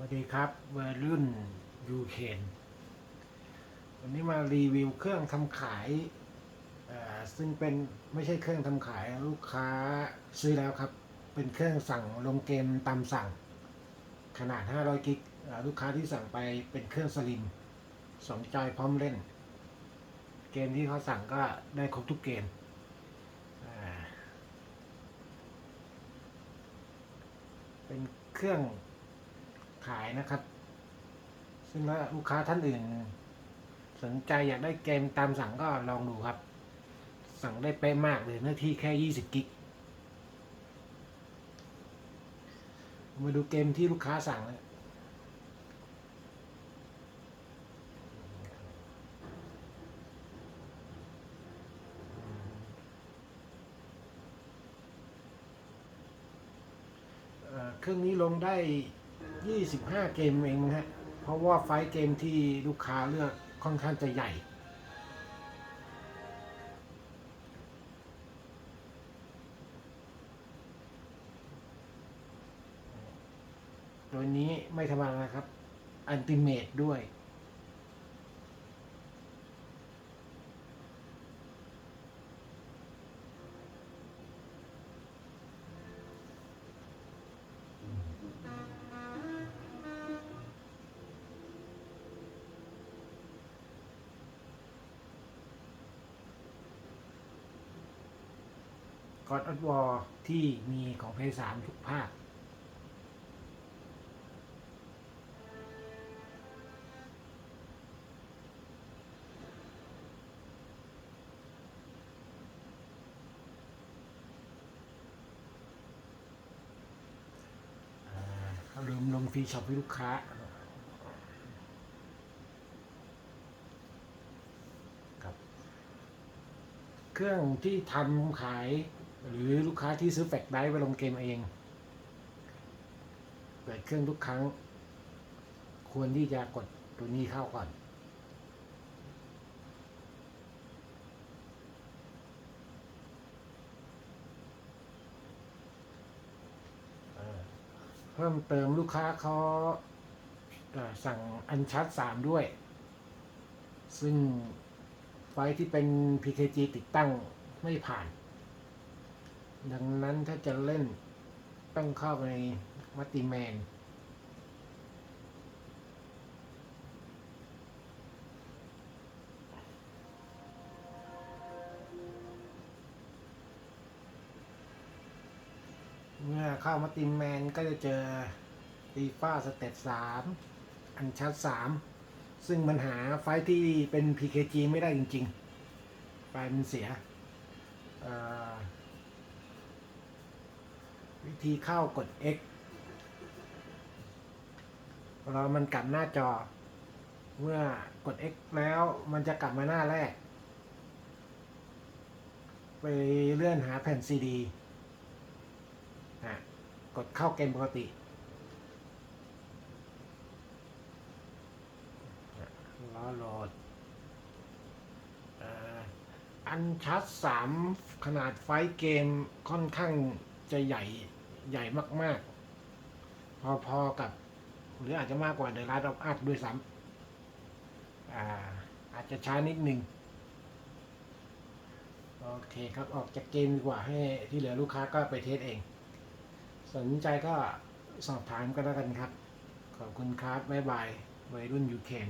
วัสดีครับวัยรุ่นยูเคนวันนี้มารีวิวเครื่องทำขายซึ่งเป็นไม่ใช่เครื่องทำขายลูกค้าซื้อแล้วครับ เป็นเครื่องสั่งลงเกมตามสั่ง ขนาด 500 กิกลูกค้าที่สั่งไปเป็นเครื่องสลิมสองจอยพร้อมเล่น เกมที่เขาสั่งก็ได้ครบทุกเกมเป็นเครื่อง ขายนะครับ ซึ่งถ้าลูกค้าท่านอื่น สนใจอยากได้เกมตามสั่งก็ลองดูครับ สั่งได้เป๊ะมากเลยเนื้อที่แค่ 20 กิก มาดูเกมที่ลูกค้าสั่งเลยเอ่อเครื่องนี้ลงได้ 25 เกมเองนะฮะ เพราะว่าไฟล์เกมที่ลูกค้าเลือกค่อนข้างจะใหญ่ ตัวนี้ไม่ธรรมดานะครับ อันติเมตด้วย กอดอดวอร์ที่มีของเพย์สามทุกภาคอ่าเขาลืมลงฟรีช็อปให้ลูกค้าเครื่องที่ทำขาย หรือลูกค้าที่ซื้อแฟลชไดร์ไปลงเกมเอง เปิดเครื่องทุกครั้ง ควรที่จะกดตัวนี้เข้าก่อน เพิ่มเติมลูกค้าเขาสั่งอันชัดสามด้วย ซึ่งไฟที่เป็น PKG ติดตั้งไม่ผ่าน ดังนั้นถ้าจะเล่นต้องเข้าไปในมัตติแมน เมื่อเข้ามาติมแมนก็จะเจอตีฟ้าสเต็ปสามอันชัดสามซึ่งมันหาไฟที่เป็น PKG ไม่ได้จริง ๆ ไฟมันเสีย เอ่อ วิธีเข้ากด X เรามันกลับหน้าจอ เมื่อกด X แล้วมันจะกลับมาหน้าแรก ไปเลื่อนหาแผ่นซีดีอะกดเข้าเกมปกติ รอโหลดอันชัดสามขนาดไฟล์เกมค่อนข้างจะใหญ่ ใหญ่มาก ๆ พอๆกับ หรืออาจจะมากกว่า The Last of Us ด้วยซ้ำอ่าอาจจะช้านิดหนึ่งโอเคครับออกจากเกมดีกว่าให้ที่เหลือลูกค้าก็ไปเทสเอง สนใจก็สอบถามกันแล้วกันครับ ขอบคุณครับ บ๊ายบายวัยรุ่นยูเคน